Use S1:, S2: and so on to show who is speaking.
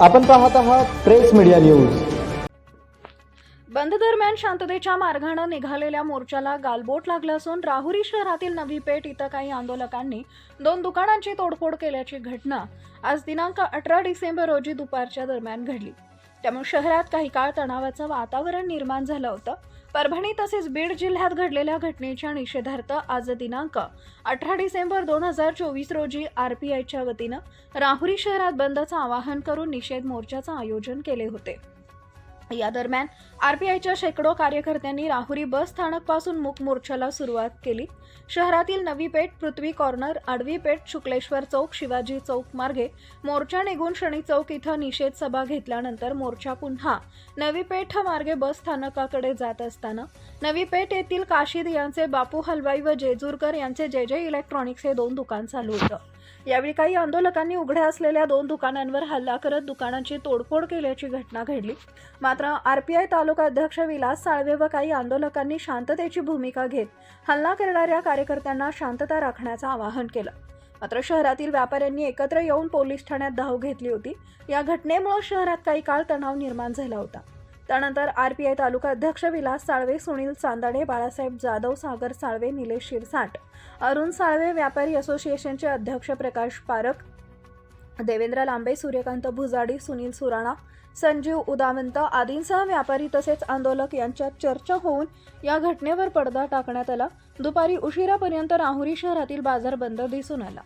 S1: आपण पाहत आहात प्रेस मीडिया न्यूज.
S2: बंद दरम्यान शांततेच्या मार्गानं निघालेल्या मोर्चाला गालबोट लागलं असून राहुरी शहरातील नवी पेठ इथं काही आंदोलकांनी दोन दुकानांची तोडफोड केल्याची घटना आज दिनांक अठरा डिसेंबर रोजी दुपारच्या दरम्यान घडली. त्यामुळे शहरात काही काळ तणावाचं वातावरण निर्माण झालं होतं. परभणी तसेच बीड जिल्ह्यात घडलेल्या घटनेच्या निषेधार्थ आज दिनांक अठरा डिसेंबर दोन हजार चोवीस रोजी आर पी आयच्या वतीनं राहुरी शहरात बंदचं आवाहन करून निषेध मोर्चाचं आयोजन केले होते. या दरम्यान आरपीआयच्या शेकडो कार्यकर्त्यांनी राहुरी बस स्थानकपासून मूक मोर्चाला सुरुवात केली. शहरातील नवी पेठ पृथ्वी कॉर्नर आडवी पेठ शुक्लेश्वर चौक शिवाजी चौक मार्गे मोर्चा निघून शनी चौक इथं निषेध सभा घेतल्यानंतर मोर्चा पुन्हा नवी पेठ मार्गे बस स्थानकाकडे जात असताना नवी पेठ येथील काशीद यांचे बापू हलवाई व जेजूरकर यांचे जे जे इलेक्ट्रॉनिक्स हे दोन दुकान चालू होतं. यावेळी काही आंदोलकांनी उघड्या असलेल्या दोन दुकानांवर हल्ला करत दुकानांची तोडफोड केल्याची घटना घडली. मात्र आरपीआय तालुका अध्यक्ष विलास साळवे व काही आंदोलकांनी शांततेची भूमिका घेत हल्ला करणाऱ्या कार्यकर्त्यांना शांतता राखण्याचं आवाहन केलं. मात्र शहरातील व्यापाऱ्यांनी एकत्र येऊन पोलीस ठाण्यात धाव घेतली होती. या घटनेमुळे शहरात काही काळ तणाव निर्माण झाला होता. त्यानंतर आर पी आय तालुका अध्यक्ष विलास साळवे सुनील चांदाडे बाळासाहेब जाधव सागर साळवे निलेश शिरसाट अरुण साळवे व्यापारी असोसिएशनचे अध्यक्ष प्रकाश पारख देवेंद्र लांबे सूर्यकांत भुजाडी सुनील सुराणा संजीव उदावंत आदींसह व्यापारी तसेच आंदोलक यांच्यात चर्चा होऊन या घटनेवर पडदा टाकण्यात आला. दुपारी उशिरापर्यंत राहुरी शहरातील बाजार बंद दिसून आला.